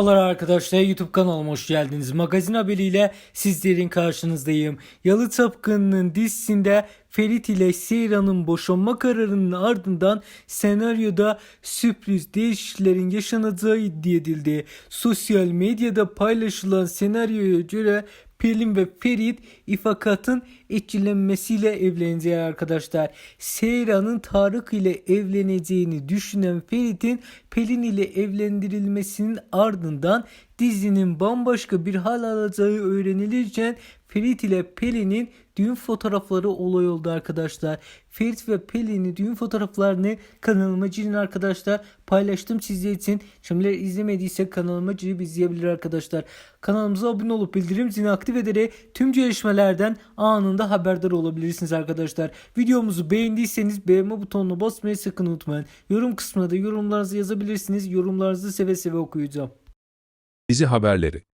Merhabalar arkadaşlar YouTube kanalıma hoş geldiniz. Magazin haberiyle sizlerin karşınızdayım. Yalı Tapkın'ın dizisinde Ferit ile Seyran'ın boşanma kararının ardından senaryoda sürpriz değişikliklerin yaşanacağı iddia edildi. Sosyal medyada paylaşılan senaryoya göre Pelin ve Ferit ifakatın etkilenmesiyle evlenecek arkadaşlar. Seyran'ın Tarık ile evleneceğini düşünen Ferit'in Pelin ile evlendirilmesinin ardından dizinin bambaşka bir hal alacağı öğrenilirken Ferit ile Pelin'in düğün fotoğrafları olay oldu arkadaşlar. Ferit ve Pelin'in düğün fotoğraflarını kanalıma girin arkadaşlar. Paylaştım sizler için. Şimdiler izlemediyse kanalıma girip izleyebilir arkadaşlar. Kanalımıza abone olup bildirim zilini aktif ederek tüm gelişmelerden anında haberdar olabilirsiniz arkadaşlar. Videomuzu beğendiyseniz beğenme butonuna basmayı sakın unutmayın. Yorum kısmına da yorumlarınızı yazabilirsiniz. Yorumlarınızı seve seve okuyacağım. Dizi haberleri